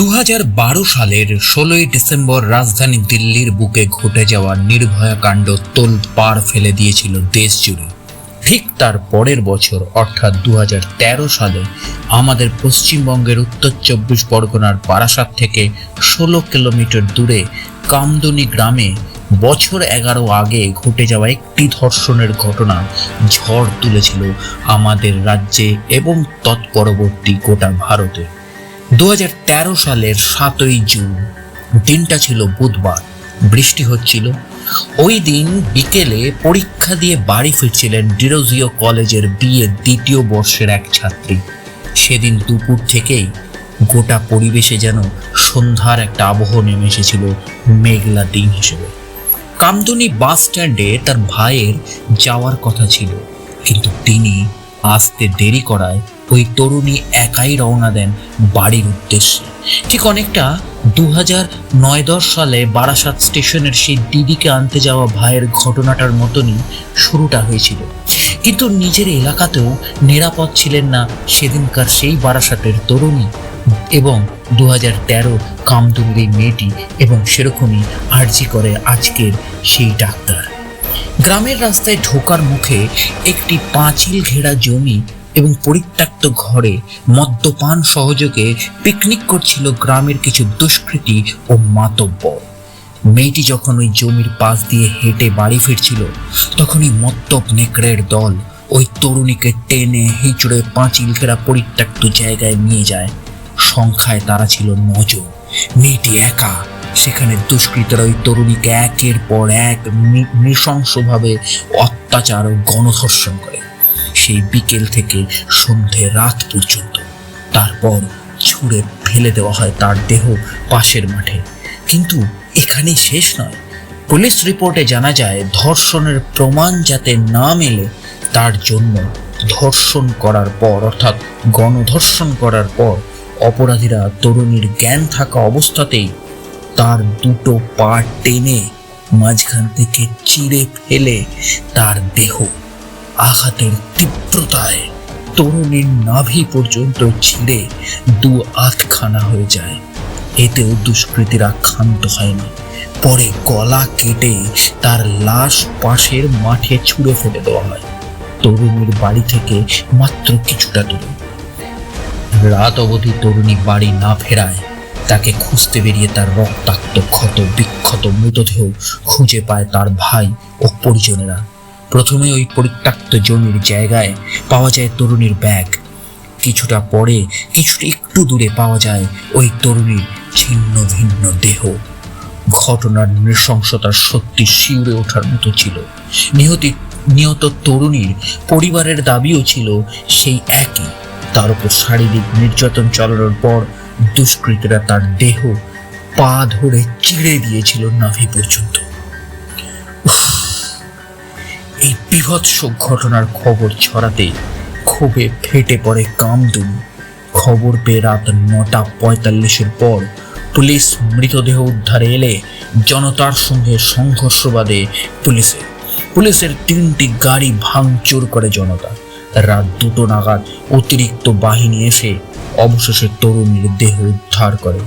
দু হাজার বারো সালের ষোলোই ডিসেম্বর রাজধানী দিল্লির বুকে ঘটে যাওয়া নির্ভয়া কাণ্ড তোল পার ফেলে দিয়েছিল দেশ জুড়ে। ঠিক তার পরের বছর, অর্থাৎ দু হাজার তেরো সালে, আমাদের পশ্চিমবঙ্গের উত্তর চব্বিশ পরগনার বারাসাত থেকে ষোলো কিলোমিটার দূরে কামদুনি গ্রামে বছর এগারো আগে ঘটে যাওয়া একটি ধর্ষণের ঘটনা ঝড় তুলেছিল আমাদের রাজ্যে এবং তৎপরবর্তী গোটা ভারতে। দু হাজার তেরো সালের সাতই জুন, দিনটা ছিল বুধবার, বৃষ্টি হচ্ছিল। ওই দিন বিকেলে পরীক্ষা দিয়ে বাড়ি ফিরছিলেন ডিরোজিও কলেজের বিয়ে দ্বিতীয় বর্ষের এক ছাত্রী। সেদিন দুপুর থেকেই গোটা পরিবেশে যেন সন্ধ্যার একটা আবহ নেমে এসেছিল মেঘলা দিন হিসেবে। কামদুনি বাস স্ট্যান্ডে তার ভাইয়ের যাওয়ার কথা ছিল, কিন্তু তিনি আসতে দেরি করায় ওই তরুণী একাই রওনা দেন বাড়ির উদ্দেশ্যে। ঠিক অনেকটা দু হাজার নয় দশ সালে বারাসাত স্টেশনের সেই দিদিকে আনতে যাওয়া ভাইয়ের ঘটনাটার মতনই শুরুটা হয়েছিল। কিন্তু নিজের এলাকাতেও নিরাপদ ছিলেন না সেদিনকার সেই বারাসাতের তরুণী এবং দু হাজার তেরো কামদুল্লি মেয়েটি এবং সেরকমই আর্জি করে আজকের সেই ডাক্তার। গ্রামের রাস্তায় ঢোকার মুখে একটি পাঁচিল ঘেরা জমি এবং পরিত্যক্ত ঘরে মদ্যপান সহযোগে পিকনিক করছিল গ্রামের কিছু দুষ্কৃতী ও মাতব্বর মেয়েটি যখন ওই জমির পাশ দিয়ে হেঁটে বাড়ি ফিরছিল, তখনই মত্তব নেকড়ের দল ওই তরুণীকে টেনে হিঁচড়ে পাঁচিল ঘেরা পরিত্যক্ত জায়গায় নিয়ে যায়। সংখ্যায় তারা ছিল নজন মেয়েটি একা। সেখানে দুষ্কৃতরা ওই তরুণীকে একের পর এক নৃশংসভাবে অত্যাচার ও গণধর্ষণ করে। সেই বিকেল থেকে সন্ধে রাত পর্যন্ত। তারপর ছুঁড়ে ফেলে দেওয়া হয় তার দেহ পাশের মাঠে। কিন্তু এখানেই শেষ নয়। পুলিশ রিপোর্টে জানা যায়, ধর্ষণের প্রমাণ যাতে না মেলে, তার জন্য ধর্ষণ করার পর, অর্থাৎ গণধর্ষণ করার পর, অপরাধীরা তরুণীর জ্ঞান থাকা অবস্থাতেই তার দুটো পা টেনে মাঝখান থেকে চিড়ে ফেলে তার দেহ। আঘাতের তীব্রতায় তরুণীর নাভি পর্যন্ত ছিঁড়ে দু আধখানা হয়ে যায়। এতেও দুষ্কৃতীরা ক্ষান্ত হয়নি পরে গলা কেটে তার লাশ পাশের মাঠে ছুঁড়ে ফেলে দেওয়া হয়। তরুণীর বাড়ি থেকে মাত্র কিছুটা দূরে। রাত অবধি তরুণী বাড়ি না ফেরায়, তাকে খুঁজতে বেরিয়ে তার রক্তাক্ত ক্ষত বিক্ষত মৃতদেহ খুঁজে পায় তার ভাই ও পরিজনেরা। প্রথমে ওই পরিত্যক্ত জমির জায়গায় পাওয়া যায় তরুণীর ব্যাগ। কিছুটা পরে, কিছুটা একটু দূরে পাওয়া যায় ওই তরুণীর ছিন্ন ভিন্ন দেহ। ঘটনার নৃশংসতার সত্যি শিউরে ওঠার মতো ছিল। নিহতি, নিহত তরুণীর পরিবারের দাবিও ছিল সেই একই। তার উপর শারীরিক নির্যাতন চালানোর পর দুষ্কৃতীরা তার দেহ পা ধরে চিড়ে দিয়েছিল নাভি পর্যন্ত। এই বিভৎস ঘটনার খবর ছড়াতে ক্ষোভে ফেটে পড়ে কামদুনি। খবর পেয়ে রাত নটা পঁয়তাল্লিশের পর পুলিশ মৃতদেহ উদ্ধারে এলে জনতার সঙ্গে সংঘর্ষ বাদে পুলিশের পুলিশের তিনটি গাড়ি ভাঙচুর করে জনতা। রাত দুটো নাগাদ অতিরিক্ত বাহিনী এসে অবশেষে তরুণীর দেহ উদ্ধার করে।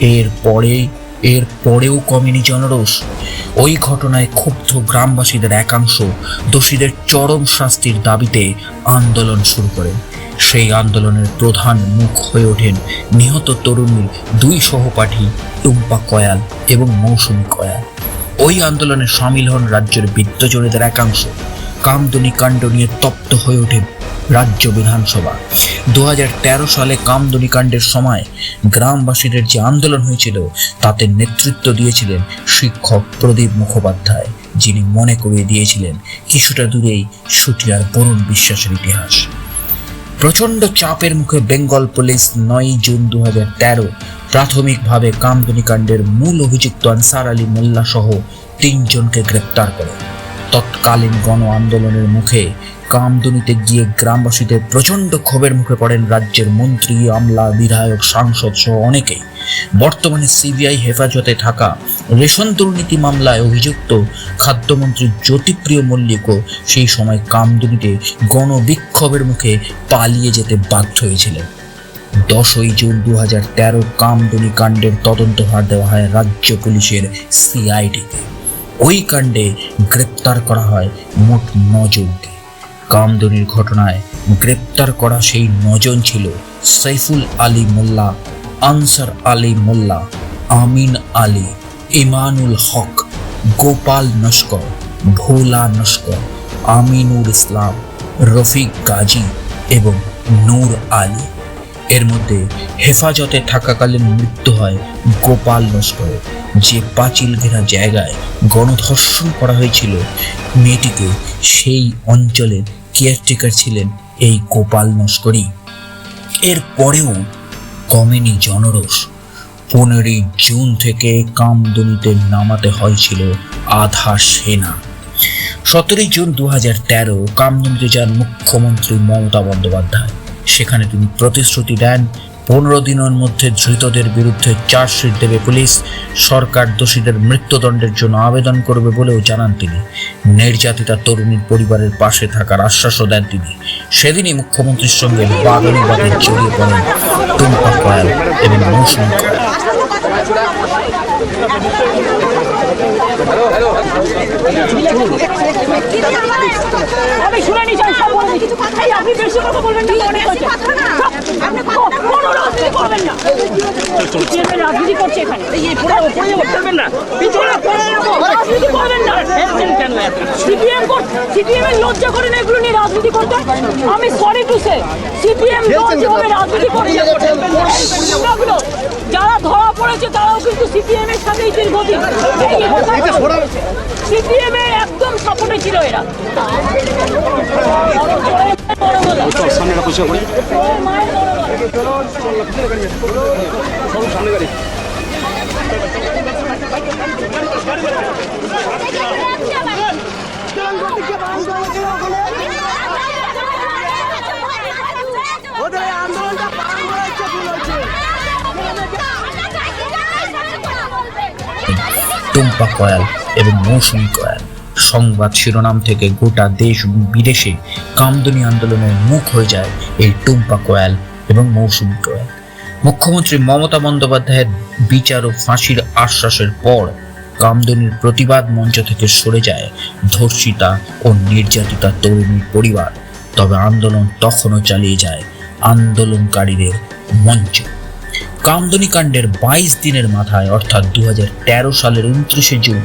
এর পরেই এর পরেও কমেনি জনরোষ। ওই ঘটনায় ক্ষুব্ধ গ্রামবাসীদের একাংশ দোষীদের চরম শাস্তির দাবিতে আন্দোলন শুরু করে। সেই আন্দোলনের প্রধান মুখ হয়ে ওঠেন নিহত তরুণীর দুই সহপাঠী টুম্পা কয়াল এবং মৌসুমী কয়াল। ওই আন্দোলনে সামিল হন রাজ্যের বিদ্যজনীদের একাংশ। কামদুনি কাণ্ড নিয়ে তপ্ত হয়ে ওঠে রাজ্য বিধানসভা। দুহাজার তেরো সালে কামদুনি কাণ্ডের সময় গ্রামবাসীদের যে আন্দোলন হয়েছিল, তাতে নেতৃত্ব দিয়েছিলেন শিক্ষক প্রদীপ মুখোপাধ্যায়, যিনি মনে করিয়ে দিয়েছিলেন কিছুটা দূরেই সুটিয়ার বরুণ বিশ্বাসের ইতিহাস। প্রচণ্ড চাপের মুখে বেঙ্গল পুলিশ নয় জুন দু হাজার তেরো প্রাথমিকভাবে কামদুনি কাণ্ডের মূল অভিযুক্ত আনসার আলী মোল্লা সহ তিনজনকে গ্রেপ্তার করে। তৎকালীন গণ আন্দোলনের মুখে কামদুনিতে গিয়ে গ্রামবাসীদের প্রচণ্ড ক্ষোভের মুখে পড়েন রাজ্যের মন্ত্রী, আমলা, বিধায়ক, সাংসদ সহ অনেকেই। বর্তমানে সিবিআই হেফাজতে থাকা রেশন দুর্নীতি মামলায় অভিযুক্ত খাদ্যমন্ত্রী জ্যোতিপ্রিয় মল্লিকও সেই সময় কামদুনিতে গণবিক্ষোভের মুখে পালিয়ে যেতে বাধ্য হয়েছিলেন। দশই জুন দু হাজার তেরো কামদুনি কাণ্ডের তদন্ত ভার দেওয়া হয় রাজ্য পুলিশের সিআইডিকে। ওই কাণ্ডে গ্রেপ্তার করা হয় মোট নজনকে। কামদুনির ঘটনায় গ্রেপ্তার করা সেই নজন ছিল সাইফুল আলী মোল্লা, আনসার আলী মোল্লা, আমিন আলী, ইমানুল হক, গোপাল নস্কর, ভোলা নস্কর আমিনুর ইসলাম, রফিক গাজী এবং নূর আলী। এর মধ্যে হেফাজতে থাকাকালীন মৃত্যু হয় গোপাল নস্করের যে পাঁচিল ঘেরা জায়গায় গণধর্ষণ করা হয়েছিল। মেয়েটিকে সেই অঞ্চলের কেয়ারটেকার ছিলেন এই গোপাল নস্করই এর পরেও কমেনি জনরোষ। পনেরোই জুন থেকে কামদুনিতে নামাতে হয়েছিল আধা সেনা। সতেরোই জুন দু হাজার তেরো কামদুনিতে যান মুখ্যমন্ত্রী মমতা বন্দ্যোপাধ্যায়। সেখানে তিনি প্রতিশ্রুতি দেন। পনেরো দিনের মধ্যে ধৃতদের বিরুদ্ধে চার্জশিট দেবে পুলিশ। সরকার দোষীদের মৃত্যুদণ্ডের জন্য আবেদন করবে বলেও জানান তিনি। নির্যাতিতা তরুণীর পরিবারের পাশে থাকার আশ্বাসও দেন তিনি। সেদিনই মুখ্যমন্ত্রীর সঙ্গে বাদানুবাদে জড়িয়ে পড়েন টুম্পা কয়াল এবং মৌসুমী কয়াল শুনে নি চাই সব বলে কিছু এই আপনি বেশি কথা বলবেন না অনেক হয়েছে কোনো রাজনীতি করবেন না। রাজনীতি করছে এখানে এই পুরো উপরে করবেন না পিছনে রাজনীতি করবেন না সিপিএম সিপিএম এর লজ্জা করে এগুলো নিয়ে রাজনীতি করতে আমি সিপিএম যারা ধরা পড়েছে তারাও কিন্তু সিপিএম এর সাথেই সিপিএম এর একদম সাপোর্টে ছিল এরা টুম্পা কয়াল এবং মৌসুমী কয়াল। সংবাদ শিরোনাম থেকে গোটা দেশ বিদেশে কামদুনি আন্দোলনের মুখ হয়ে যায় এই টুম্পা কয়াল এবং মৌসুমী কয়াল। মুখ্যমন্ত্রী মমতা বন্দ্যোপাধ্যায়ের বিচার ও ফাঁসির আশ্বাসের পর কামদুনির প্রতিবাদ মঞ্চ থেকে সরে যায় ধর্ষিতা ও নির্যাতিতা তরুণীর পরিবার। তবে আন্দোলন তখনও চালিয়ে যায় আন্দোলনকারীদের মঞ্চ। কামদনি কাণ্ডের বাইশ দিনের মাথায়, অর্থাৎ দু হাজার তেরো সালের উনত্রিশে জুন,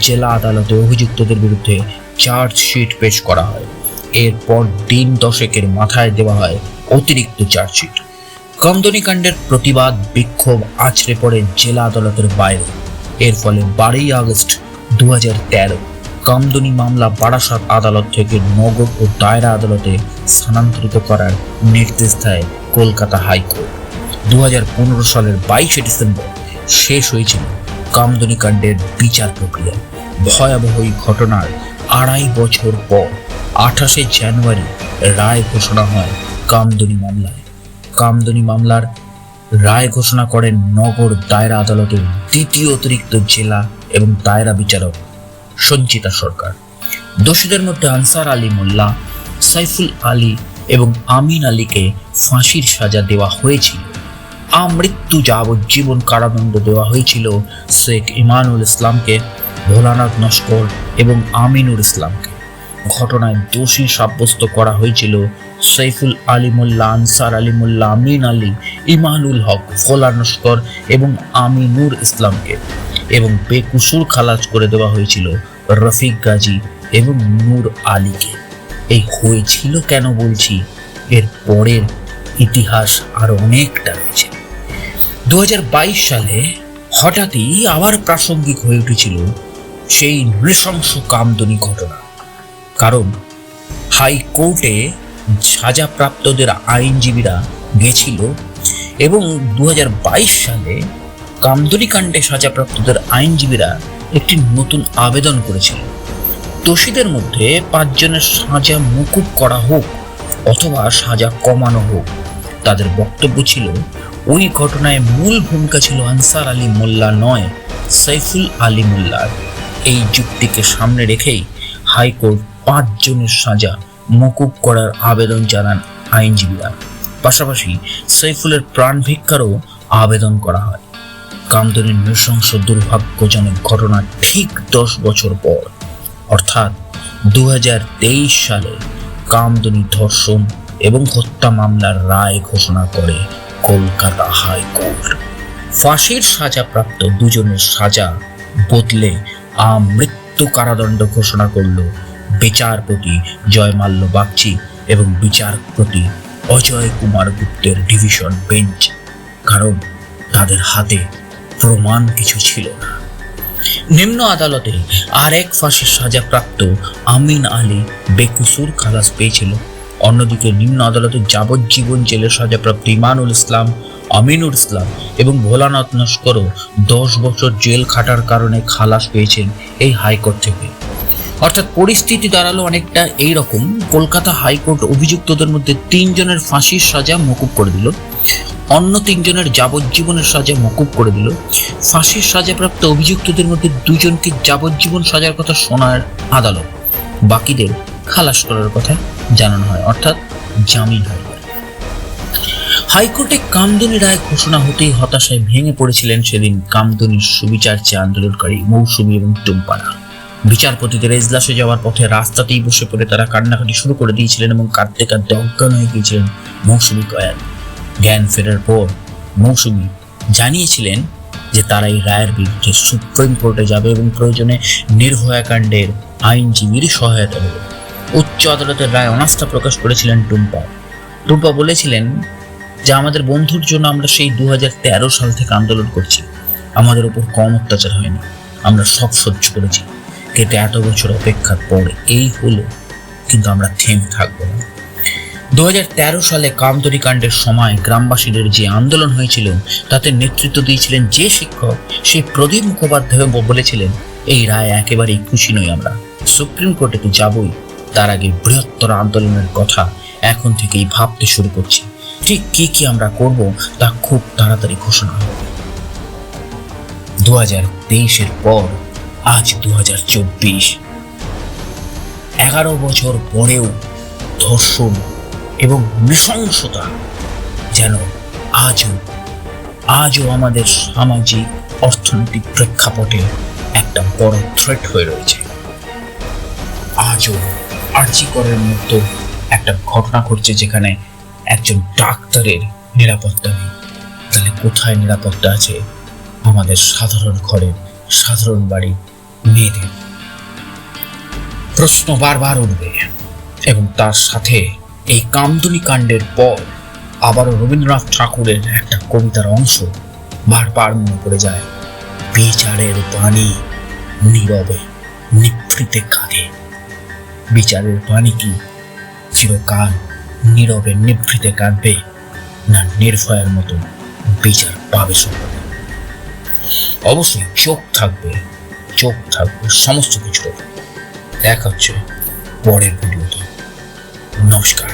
জেলা আদালতে অভিযুক্তদের বিরুদ্ধে চার্জশিট পেশ করা হয়। এরপর দিন দশেকের মাথায় দেওয়া হয় অতিরিক্ত চার্জশিট। কামদনি কাণ্ডের প্রতিবাদ বিক্ষোভ আছড়ে পড়ে জেলা আদালতের বাইরে। এর ফলে বারোই আগস্ট দু কামদনি মামলা বারাসাত আদালত থেকে নগর ও দায়রা আদালতে স্থানান্তরিত করার নির্দেশ দেয় কলকাতা হাইকোর্ট। দু হাজার পনেরো সালের বাইশে ডিসেম্বর শেষ হয়েছিল কামদনি কাণ্ডের বিচার প্রক্রিয়া। ভয়াবহ ঘটনার আড়াই বছর পর আঠাশে জানুয়ারি রায় ঘোষণা হয় কামদনি মামলায়। কামদনি মামলার রায় ঘোষণা করেন নগর দায়রা আদালতের দ্বিতীয় অতিরিক্ত জেলা এবং দায়রা বিচারক সঞ্চিতা সরকার। দোষীদের মধ্যে আনসার আলী মোল্লা, সাইফুল আলী এবং আমিন আলীকে ফাঁসির সাজা দেওয়া হয়েছিল। আমৃত্যু যাবজ্জীবন কারাদণ্ড দেওয়া হয়েছিল শেখ ইমানুল ইসলামকে, ভোলানাথ নস্কর এবং আমিনুর ইসলামকে। ঘটনায় দোষী সাব্যস্ত করা হয়েছিল সৈফুল আলী মোল্লা আনসার আলী মোল্লা আমিন আলী, ইমানুল হক ভোলা নস্কর এবং আমিনুর ইসলামকে এবং বেকুসুর খালাজ করে দেওয়া হয়েছিল রফিক গাজী এবং নূর আলীকে। এই হয়েছিল কেন বলছি? এর পরের ইতিহাস আরও অনেকটা রয়েছে। দু সালে হঠাৎই আবার প্রাসঙ্গিক হয়ে উঠেছিল সেই নৃশংস কামদনি ঘটনা। কারণ হাইকোর্টে সাজাপ্রাপ্তদের আইনজীবীরা গেছিল এবং দু হাজার বাইশ সালে কামদনি কাণ্ডে সাজাপ্রাপ্তদের আইনজীবীরা একটি নতুন আবেদন করেছিল। দোষীদের মধ্যে পাঁচজনের সাজা মুকুব করা হোক অথবা সাজা কমানো হোক, তাদের বক্তব্য ছিল, ওই ঘটনায় মূল ভূমিকা ছিল আনসার আলী মোল্লা নয়, সাইফুল আলী মোল্লার। এই যুক্তিকে সামনে রেখেই হাইকোর্ট পাঁচজনের সাজা মকুব করার আবেদন জানান আইনজীবীরা। পাশাপাশি সৈফুলের প্রাণ ভিক্ষারও আবেদন করা হয়। কামদুনির নৃশংস দুর্ভাগ্যজনক ঘটনা ঠিক দশ বছর পর। অর্থাৎ দু সালে কামদুনি ধর্ষণ এবং হত্যা মামলার রায় ঘোষণা করে কলকাতা হাইকোর্ট। ফাঁসির সাজাপ্রাপ্ত দুজনের সাজা বদলে আমৃত্যু কারাদণ্ড ঘোষণা করল বিচারপতি জয়মাল্য বাগচি এবং বিচারপতি অজয় কুমার গুপ্তের ডিভিশন বেঞ্চ। কারণ তাদের হাতে প্রমাণ কিছু ছিল না। নিম্ন আদালতে আরেক ফাঁসির সাজাপ্রাপ্ত আমিন আলী বেকুসুর খালাস পেয়েছিল। অন্যদিকে নিম্ন আদালতে যাবজ্জীবন জেলের সাজাপ্রাপ্ত ইমানুল ইসলাম আমিনুর ইসলাম এবং ভোলানাথ নস্করও দশ বছর জেল খাটার কারণে খালাস পেয়েছেন এই হাইকোর্ট থেকে। অর্থাৎ পরিস্থিতি দাঁড়াল অনেকটা এই রকম কলকাতা হাইকোর্ট অভিযুক্তদের মধ্যে তিনজনের ফাঁসির সাজা মকুব করে দিল। অন্য তিনজনের যাবজ্জীবনের সাজা মকুব করে দিল। ফাঁসির সাজাপ্রাপ্ত অভিযুক্তদের মধ্যে দুজনকে যাবজ্জীবন সাজার কথা শোনার আদালত। বাকিদের খালাস করার কথা জানানো হয়, অর্থাৎ জামিন হয়। হাইকোর্টে কামদুনি রায় ঘোষণা হতেই হতাশায় ভেঙে পড়েছিলেন সেদিন কামদুনির সুবিচার চেয়ে আন্দোলনকারী মৌসুমী এবং টুম্পারা। বিচারপতিদের এজলাসে যাওয়ার পথে রাস্তাতেই বসে পড়ে তারা কান্নাকাটি শুরু করে দিয়েছিলেন এবং কাঁদতে কাঁদতে অজ্ঞান হয়ে গিয়েছিলেন মৌসুমী কয়াল। জ্ঞান ফেরার পর মৌসুমী জানিয়েছিলেন যে তারা এই রায়ের বিরুদ্ধে সুপ্রিম কোর্টে যাবে এবং প্রয়োজনে নির্ভয়া কাণ্ডের আইনজীবীর সহায়তা নেবে। উচ্চ আদালতের রায় অনাস্থা প্রকাশ করেছিলেন টুম্পা। টুম্পা বলেছিলেন যে, আমাদের বন্ধুর জন্য আমরা সেই দু হাজার তেরো সাল থেকে আন্দোলন করছি। আমাদের উপর কম অত্যাচার হয়নি। আমরা সব সহ্য করেছি। কেটে এত বছর অপেক্ষার পর এই হলো, কিন্তু আমরা থেমে থাকব না। দুহাজার তেরো সালে কামতরি কাণ্ডের সময় গ্রামবাসীদের যে আন্দোলন হয়েছিল, তাতে নেতৃত্ব দিয়েছিলেন যে শিক্ষক সেই প্রদীপ মুখোপাধ্যায় বলেছিলেন, এই রায় একেবারেই খুশি নই আমরা। সুপ্রিম কোর্টে তো যাবই, তার আগে বৃহত্তর আন্দোলনের কথা এখন থেকেই ভাবতে শুরু করছি। ঠিক কি কি আমরা করব, তা খুব তাড়াতাড়ি ঘোষণা হবে। দু হাজার তেইশের পর আজ দু হাজার চব্বিশ। এগারো বছর পরেও ধর্ষণ এবং নৃশংসতা যেন আজও আজও আমাদের সামাজিক অর্থনৈতিক প্রেক্ষাপটে একটা বড় থ্রেট হয়ে রয়েছে। আজও আর্জিকরের মতো একটা ঘটনা ঘটছে যেখানে একজন ডাক্তারের নিরাপত্তা নেই। তাহলে কোথায় নিরাপত্তা আছে? আমাদের সাধারণ ঘরের সাধারণ বাড়ির মেয়েদের প্রশ্ন বারবার উঠবে, এবং তার সাথে এই কামদুনি কাণ্ডের পর আবারও রবীন্দ্রনাথ ঠাকুরের একটা কবিতার অংশ বারবার মনে পড়ে যায়। বিচারের বাণী নীরবে, নিভৃতে কাঁধে বিচারের বাণী কি? চিরকাল নীরবে, নিভৃতে কাঁদবে, না নির্ভয়ের মতো বিচার পাবে সকলে? অবশ্যই চোখ থাকবে চোখ থাকবে সমস্ত কিছুর দেখা হচ্ছে পরের ভিডিওতে। নমস্কার।